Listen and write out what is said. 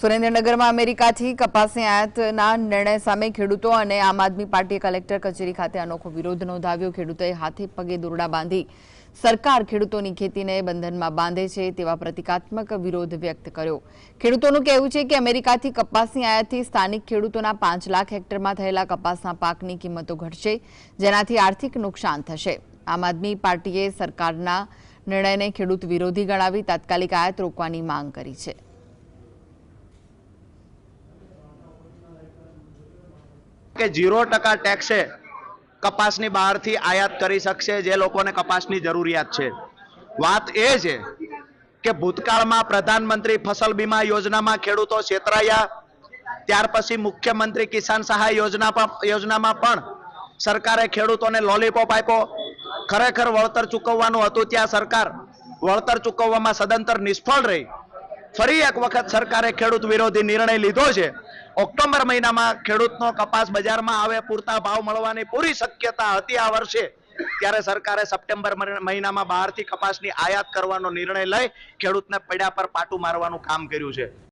સુરેન્દ્રનગરમાં અમેરિકાથી કપાસની આયાતના નિર્ણય સામે ખેડૂતો અને આમ આદમી પાર્ટીએ કલેક્ટર કચેરી ખાતે અનોખો વિરોધ નોંધાવ્યો. ખેડૂતોએ હાથે પગે દોરડા બાંધી સરકાર ખેડૂતોની ખેતીને બંધનમાં બાંધે છે તેવા પ્રતિકાત્મક વિરોધ વ્યક્ત કર્યો. ખેડૂતોનું કહેવું છે કે અમેરિકાથી કપાસની આયાતથી સ્થાનિક ખેડૂતોના પાંચ લાખ હેક્ટરમાં થયેલા કપાસના પાકની કિંમતો ઘટશે, જેનાથી આર્થિક નુકસાન થશે. આમ આદમી પાર્ટીએ સરકારના નિર્ણયને ખેડૂત વિરોધી ગણાવી તાત્કાલિક આયાત રોકવાની માંગ કરી છે. કે ઝીરો ટકા ટેક્સે કપાસની બહારથી આયાત કરી શકશે જે લોકોને કપાસની જરૂરિયાત છે. વાત એ છે કે ભૂતકાળમાં પ્રધાનમંત્રી ફસલ બીમા યોજનામાં ખેડૂતો છેતરાયા, ત્યાર પછી મુખ્યમંત્રી કિસાન સહાય યોજના યોજનામાં પણ સરકારે ખેડૂતોને લોલીપોપ આપ્યો. ખરેખર વળતર ચૂકવવાનું હતું ત્યાં સરકાર વળતર ચૂકવવામાં સદંતર નિષ્ફળ રહી. ફરી એક વખત સરકારે ખેડૂત વિરોધી નિર્ણય લીધો છે. ઓક્ટોબર મહિનામાં ખેડૂતનો કપાસ બજારમાં આવે, પૂરતા ભાવ મળવાની પૂરી શક્યતા હતી આ વર્ષે. ત્યારે સરકારે સપ્ટેમ્બર મહિ- મહિનામાં બહારથી કપાસની આયાત કરવાનો નિર્ણય લઈ ખેડૂતને પડ્યા પર પાટું મારવાનું કામ કર્યું છે.